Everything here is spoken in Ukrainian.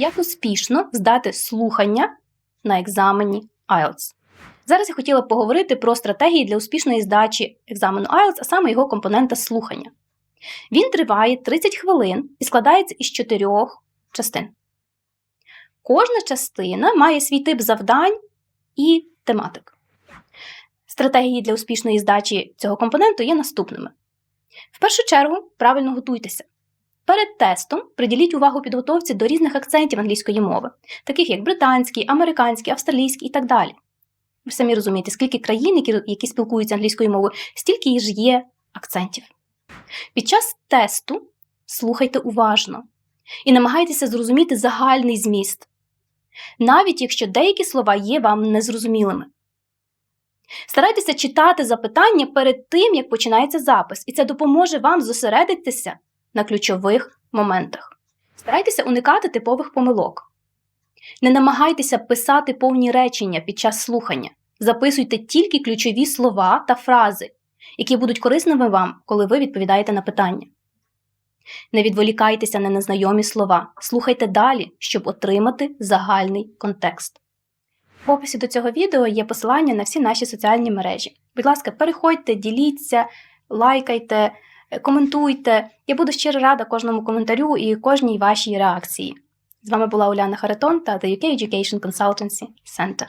Як успішно здати слухання на екзамені IELTS? Зараз я хотіла поговорити про стратегії для успішної здачі екзамену IELTS, а саме його компонента слухання. Він триває 30 хвилин і складається із чотирьох частин. Кожна частина має свій тип завдань і тематик. Стратегії для успішної здачі цього компоненту є наступними. В першу чергу, правильно готуйтеся. Перед тестом приділіть увагу підготовці до різних акцентів англійської мови, таких як британський, американський, австралійський і так далі. Ви самі розумієте, скільки країн, які, які спілкуються англійською мовою, стільки ж є акцентів. Під час тесту слухайте уважно і намагайтеся зрозуміти загальний зміст, навіть якщо деякі слова є вам незрозумілими. Старайтеся читати запитання перед тим, як починається запис, і це допоможе вам зосередитися на ключових моментах. Старайтеся уникати типових помилок. Не намагайтеся писати повні речення під час слухання. Записуйте тільки ключові слова та фрази, які будуть корисними вам, коли ви відповідаєте на питання. Не відволікайтеся на незнайомі слова, слухайте далі, щоб отримати загальний контекст. В описі до цього відео є посилання на всі наші соціальні мережі. Будь ласка, переходьте, діліться, лайкайте, коментуйте. Я буду щиро рада кожному коментарю і кожній вашій реакції. З вами була Уляна Харитон та The UK Education Consultancy Center.